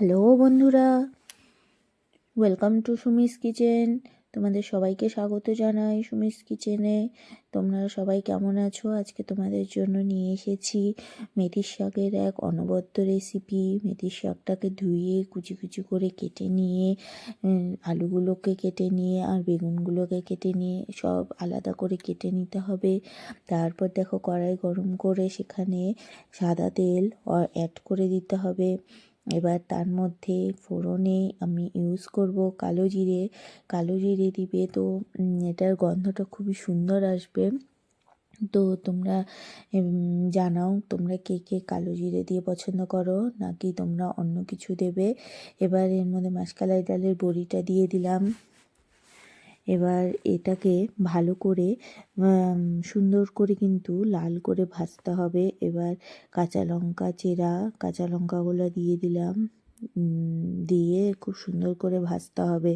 Hello বন্ধুরা welcome to Sumi's kitchen তোমাদের সবাইকে স্বাগত জানাই সুমিস কিচেনে তোমরা সবাই কেমন আছো? আজকে তোমাদের জন্য নিয়ে এসেছি মেথির শাকের এক অনবদ্য রেসিপি মেথির শাকটাকে ধুয়ে, কুচি কুচি করে কেটে নিয়ে আলুগুলোকে কেটে নিয়ে আর বেগুনগুলোকে কেটে নিয়ে সব আলাদা করে কেটে নিতে হবে। তারপর দেখো কড়াই গরম করে সেখানে সাদা তেল অ্যাড করে দিতে হবে। এবার তার মধ্যে ফোড়নে আমি ইউজ করব কালো জিরে। কালো জিরে দিবে তো এটার গন্ধটা খুবই সুন্দর আসবে। তো তোমরা জানাও তোমরা কে কে কালো জিরে দিয়ে পছন্দ করো, নাকি তোমরা অন্য কিছু দেবে। এবার এর মধ্যে মাসকালাই ডালের বড়িটা দিয়ে দিলাম। এবার এটাকে ভালো করে সুন্দর করে কিন্তু লাল করে ভাজতে হবে। এবার কাঁচা লঙ্কা চেরা, কাঁচা লঙ্কাগুলো দিয়ে দিলাম। দিয়ে খুব সুন্দর করে ভাজতে হবে,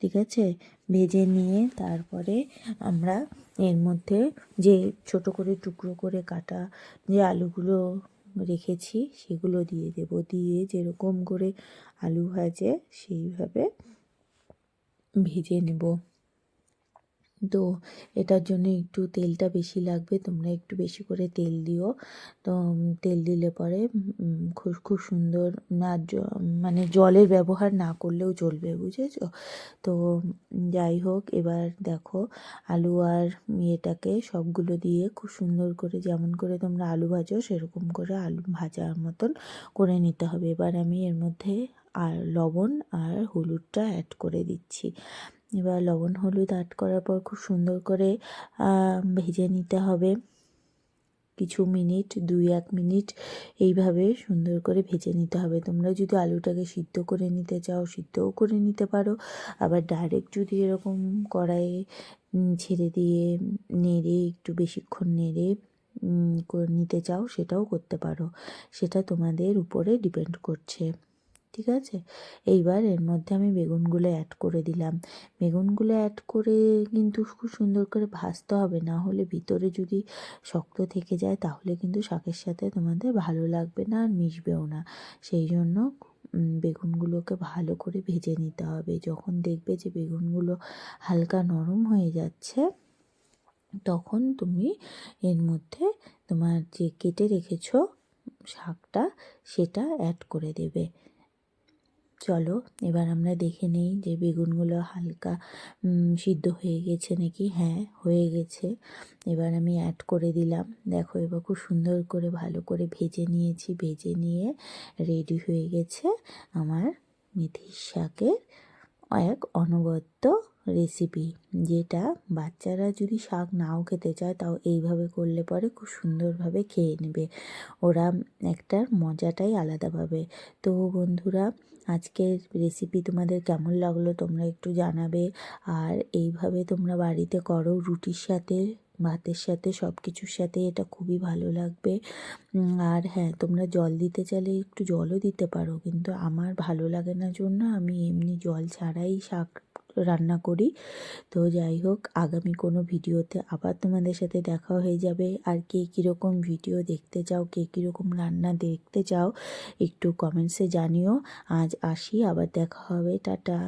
ঠিক আছে? ভেজে নিয়ে তারপরে আমরা এর মধ্যে যে ছোট করে টুকরো করে কাটা যে আলুগুলো রেখেছি, সেগুলো দিয়ে দেব। দিয়ে যেরকম করে আলু ভাজে, সেইভাবে ভেজে নেব। তো এটার জন্য একটু তেলটা বেশি লাগবে, তোমরা একটু বেশি করে তেল দিও। তো তেল দিলে পরে খুব খুব সুন্দর না মানে জলের ব্যবহার না করলেও চলবে বুঝেছ? তো, যাই হোক, এবার দেখো আলু আর ইয়েটাকে সবগুলো দিয়ে খুব সুন্দর করে, যেমন করে তোমরা আলু ভাজো, সেরকম করে আলু ভাজার মতন করে নিতে হবে। এবার আমি এর মধ্যে আর লবণ আর হলুদটা অ্যাড করে দিচ্ছি। এবার লবণ, হলুদ অ্যাড করার পর খুব সুন্দর করে ভেজে নিতে হবে। কিছু মিনিট, দুই এক মিনিট এইভাবে সুন্দর করে ভেজে নিতে হবে। তোমরা যদি আলুটাকে সিদ্ধ করে নিতে চাও, সিদ্ধও করে নিতে পারো। আবার ডাইরেক্ট যদি এরকম কড়াইয়ে ছেড়ে দিয়ে নেড়ে, একটু বেশিক্ষণ নেড়ে নিতে চাও, সেটাও করতে পারো। সেটা তোমাদের উপরে ডিপেন্ড করছে। ঠিক আছে? এইবার এর মধ্যে আমি বেগুনগুলো অ্যাড করে দিলাম। বেগুনগুলো অ্যাড করে কিন্তু খুব সুন্দর করে ভাজতে হবে, না হলে ভিতরে যদি শক্ত থেকে যায় তাহলে কিন্তু শাকের সাথে তোমাদের ভালো লাগবে না আর মিশবেও না। সেই জন্য বেগুনগুলোকে ভালো করে ভেজে নিতে হবে। যখন দেখবে যে বেগুনগুলো হালকা নরম হয়ে যাচ্ছে, তখন তুমি এর মধ্যে তোমার যে কেটে রেখেছো শাকটা, সেটা অ্যাড করে দেবে। চলো, এবার আমরা দেখে নেই যে বেগুনগুলো হালকা সিদ্ধ হয়ে গেছে নাকি? হ্যাঁ হয়ে গেছে। এবার আমি অ্যাড করে দিলাম। দেখো, এবার খুব সুন্দর করে ভালো করে ভেজে নিয়েছি। ভেজে নিয়ে রেডি হয়ে গেছে আমার মেথির শাকের এক অনবদ্য রেসিপি যেটা বাচ্চারা যদি শাক নাও খেতে চায়, তাও এইভাবে করলে পরে খুব সুন্দরভাবে খেয়ে নেবে। ওরা একটা মজাটাই আলাদা পাবে। তো বন্ধুরা, আজকের রেসিপি তোমাদের কেমন লাগল তোমরা একটু জানাবে। আর এইভাবে তোমরা বাড়িতে করো রুটির সাথে। ভাতের সাথে সব কিছুর সাথে এটা খুবই ভালো লাগবে। আর হ্যাঁ তোমরা জল দিতে চাইলে একটু জলও দিতে পারো, কিন্তু আমার ভালো লাগে না জন্য আমি এমনি জল ছাড়াই শাক রান্না করি। তো যাই হোক, আগামী কোনো ভিডিওতে আবার তোমাদের সাথে দেখা হয়ে যাবে। আর কে কীরকম ভিডিও দেখতে চাও, কে কীরকম রান্না দেখতে চাও, একটু কমেন্টসে জানিও। আজ আসি, আবার দেখা হবে, টাটা।